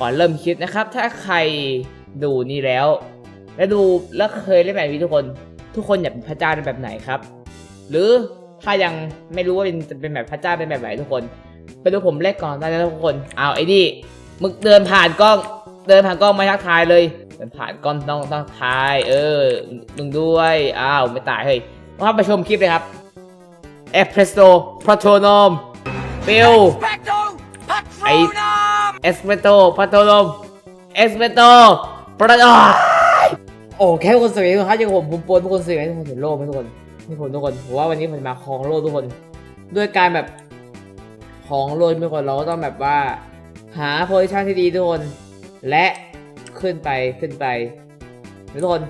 ก่อนเริ่มคลิปนะครับ ถ้าใครดูนี่แล้ว และดูแล้วเคยเล่นแบบนี้ทุกคน ทุกคนอยากเป็นพระเจ้าในแบบไหนครับ หรือถ้ายังไม่รู้ว่าเป็นจะเป็นแบบพระเจ้าเป็นแบบไหนทุกคนไปดูผมเล่นก่อนได้นะทุกคนเอาไอ้นี่มึงเดินผ่านกล้อง เดินผ่านกล้องไมาทักทายเลยเดินผ่านกล้องต้องต้องทาย เออมึงด้วยอ้าวไม่ตายเฮ้ยมาไปชมคลิปเลยครับเอสเพรสโซ่พรโทนอมฟิลไอ เอสเปโตพัตโตลมเอสเปโตประดอโอ้แค่คนสวยครับยังผมผมปนทุกคนสวยทุกคนเห็นโลกไหมทุกคนทุกคนทุกคนผมว่าวันนี้ผมมาครองโลกทุกคน ด้วยการแบบของโลกทุกคนเราก็ต้องแบบว่า หาโพซิชันที่ดีทุกคน และขึ้นไปขึ้นไปทุกคน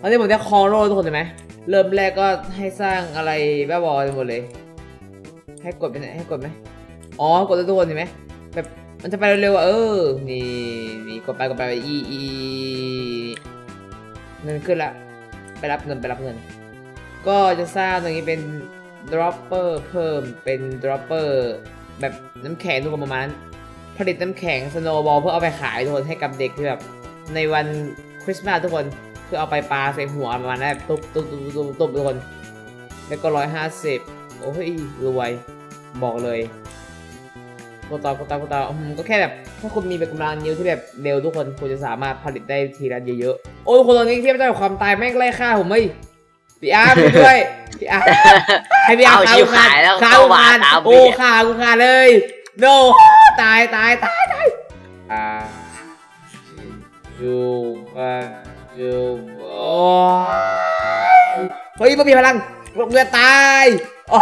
ตอนนี้ผมจะครองโลกทุกคนเห็นไหมเริ่มแรกก็ให้สร้างอะไรบ้าบอไปหมดเลย ให้กดไปไหนให้กดไหมอ๋อกดแล้ทุกคนเห็นไหมแบบ มันจะไปเร็วๆอะเออ นี่นี่กดไปกดไปอีอีเงินขึ้นละ ไปรับเงินไปรับเงิน ก็จะสร้างตรงนี้เป็น dropper เพิ่มเป็น dropper แบบน้ำแข็งทุกคนประมาณนั้นผลิตน้ำแข็ง snowball เพื่อเอาไปขายทุกคนให้กับเด็กที่แบบ ในวันคริสต์มาสทุกคนเพื่อเอาไปปาใส่หัวประมาณนั้นตุ๊บตุ๊บตุ๊บตุ๊บตุ๊บทุกคน แล้วก็ร้อยห้าสิบโอ้ยรวย บอกเลย ดต่อกดต่อกดต่ออืมก็แค่แบบ ถ้าคุณมีแบบกำลังนิ้วที่แบบเร็วทุกคนคุณจะสามารถผลิตได้ทีละเยอะๆ โอ้ทุกคนตอนนี้เทียบได้กับความตายแม่งไล่ฆ่าผมไม่พี่อาร์มด้วยพี่อาร์มให้พี่อาร์มเอาชิวขายแล้วฆ่าเข้ากูมาขาดตามโอ้พี่ฆ่ากูขาดเลย no ตายตายตายตายอ่าจูอ่าจูโอ้เฮ้ยไม่มีพลังเมื่อตายโอ้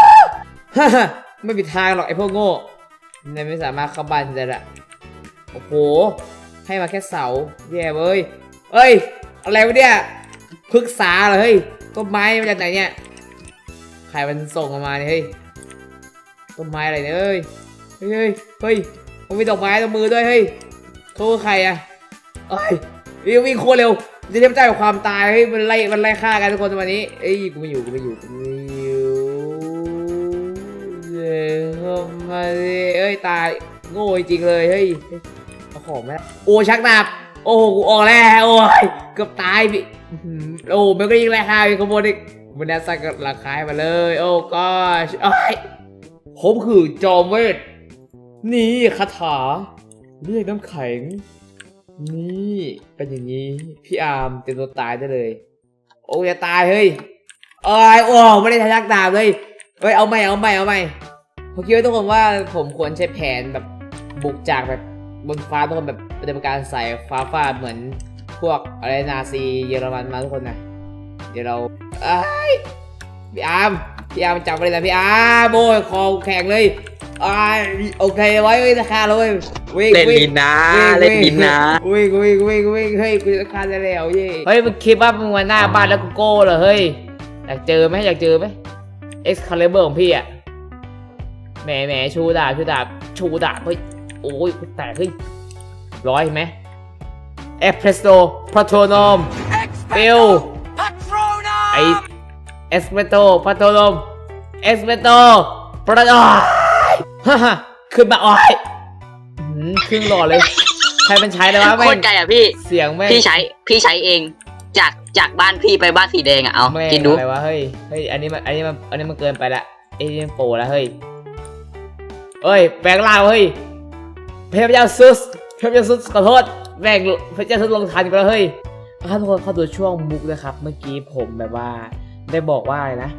ฮ่าฮ่าไม่มีทางหรอกไอ้พวกโง่ นายไม่สามารถเข้าบ้านได้ละโอ้โห ให้มาแค่เสาแย่เว้ยเอ้ย อะไรวะเนี่ยพึกษาเหรอเฮ้ย ต้นไม้มาจากไหนเนี่ย ใครมันส่งมาเนี่ยเฮ้ย ต้นไม้อะไรเนี่ยเอ้ยเฮ้ย เฮ้ย เฮ้ย มันมีดอกไม้ตรงมือด้วยเฮ้ยเขาคือใครอะเอ้ยวิ่งวิ่งโคตรเร็วจะเทียบใจกับความตายเฮ้ยมันไล่มันไล่ฆ่ากันทุกคนวันนี้เอ้ยกูไม่อยู่กูไม่อยู่กูไม่ ตายโง่จริงเลยเฮ้ยเอาของไหมโอ้ชักดาบโอ้กูออกแล้วโอ้ยเกือบตายพี่อื้อหือโอ้มันก็ยิงแรงค่าอีกขโมยอีกมันน่าสั่งกับราคาให้มาเลย โอ้ก็โอ้ยผมคือจอมเวทนี่คาถา เรียกน้ำแข็ง นี่เป็นอย่างนี้ พี่อาร์มเต็มตัวตายได้เลย โอ้ยตายเฮ้ยเอ้ยโอ้ไม่ได้ชักดาบเลยเฮ้ยเอาไม่เอาไม่เอาไม่ ผมคิดว่าทุกคนว่าผมควรใช้แผนแบบบุกจากแบบบนฟ้าทุกคนแบบปฏิบัติการใส่ฟ้าฟาดเหมือนพวกอะไรนาซีเยอรมันมาทุกคนนะเดี๋ยวเราเอ้ยพี่อาร์มพี่อาร์มจับไปเลยนะพี่อาร์มโอ้ยคอแข็งเลยอ้ายโอเคไว้ไว้ราคาเลยวิ่งเล่นวิ่งดินนะวิ่งเล่นดินนะวิ่งวิ่งวิ่งวิ่งเฮ้ยกูจะฆ่าได้แล้วเย่เฮ้ยมึงคิดว่ามึงมาหน้าบ้านแล้วกูโก้เหรอเฮ้ยอยากเจอไหมอยากเจอไหมเอ็กซ์คาลิเบอร์ของพี่อะ แหมแหมชูดาบชูดาบชูดาบเฮ้ยโอ้ยกูแตกเฮ้ยร้อยเห็นไหมเอสเพรสโซ่พาโทนอม Expecto Patronum! ไอเอสเปโตพาโทนอมเอสเปโตประดอยฮ่าฮ่าขึ้นมาอ้อยอื้อหือครึ่งหล่อเลย ใครมันใช้เลยวะโคแม่ตงรใจอะพี่ เสียงแม่งพี่ใช้ พี่ใช้เอง จากจากบ้านพี่ไปบ้านสีแดงอะเอาแม่งกินดูอะไรวะเฮ้ย เฮ้ย อันนี้มัน อันนี้มัน อันนี้มันเกินไปละไอ้นี่มันโปรละเฮ้ย เอ้ยแปลงร่างเฮ้ยพระเจ้าซุสพระเจ้าซุสขอโทษแม่งพระเจ้าซุสลงทันกันแล้วเฮ้ยครับทุกคนเข้าดูช่วงมุกนะครับ เมื่อกี้ผมแบบว่า ได้บอกว่าอะไรนะ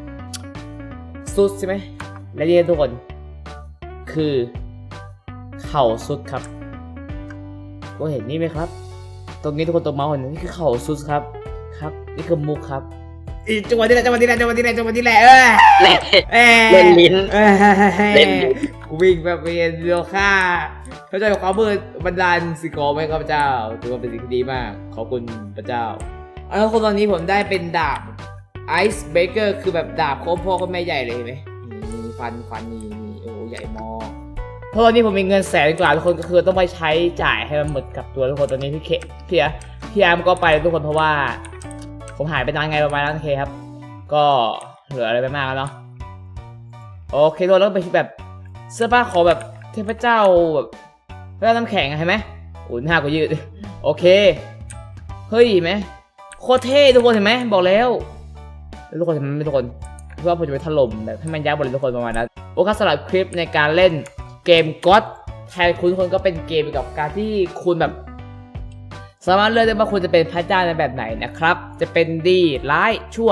ซุสใช่ไหมและนี่ทุกคน คือ เข่าซุดครับก็เห็นนี่ไหมครับ ตรงนี้ทุกคนตัวเมาส์เห็นนี่คือเข่าซุดครับ ครับ นี่คือมุกครับอีจังหวะนี้แหละจังหวะนี้แหละจังหวะนี้แหละจังหวะนี้แหละเออเล่นเอ้ยเล่นลิ้นเอ้ยเล่นลิ้น กูวิ่งแบบเวียนโลค่าเข้าใจความมืดบันดาลสิกอไหมครับพเจ้าถือว่าเป็นสิ่งที่ดีมาก ขอบคุณพระเจ้าเอาละคนตอนนี้ผมได้เป็นดาบไอซ์เบเกอร์คือแบบดาบโคตรพ่อโคตรแม่ใหญ่เลยเห็นไหมนี่ฟันฟันนี่นี่โอ้ใหญ่มากเพราะตอนนี้ผมมีเงินแสนกว่าทุกคนก็คือต้องไปใช้จ่ายให้มันหมดกับตัวทุกคนตอนนี้พี่เคพี่อะพี่อาร์มก็ไปทุกคนเพราะว่า ผมหายไปนานไงประมาณนั้นเคครับ ก็เหลืออะไรไปมากแล้วเนาะโอเคทุกคนแล้วไปแบบ เสื้อผ้าขอแบบเทพเจ้าแบบเรื่องน้ำแข็งอะเห็นไหมโอ้หน้ากูยืด โอเค เฮ้ยเห็นไหมโคตรเท่ทุกคนเห็นไหมบอกแล้ว ทุกคนเห็นไหมทุกคนเพื่อผมจะไปถล่มแบบให้มันยับหมดเลยทุกคนประมาณนั้นโอเคสำหรับคลิปในการเล่นเกมก็ตแทนคุณคนก็เป็นเกมเกี่ยวกับการที่คุณแบบ สามารถเลือกได้ว่าคุณจะเป็นพระเจ้าในแบบไหนนะครับ จะเป็นดีร้ายชั่ว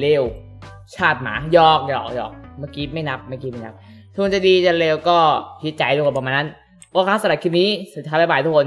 เลวชาติหมาหยอกหยอกหยอกเมื่อกี้ไม่นับเมื่อกี้ไม่นับ ทุกคนจะดีจะเร็วก็พิจใจทุกคนประมาณนั้น โอเคสำหรับคลิปนี้สุดท้ายบ๊ายบายทุกคน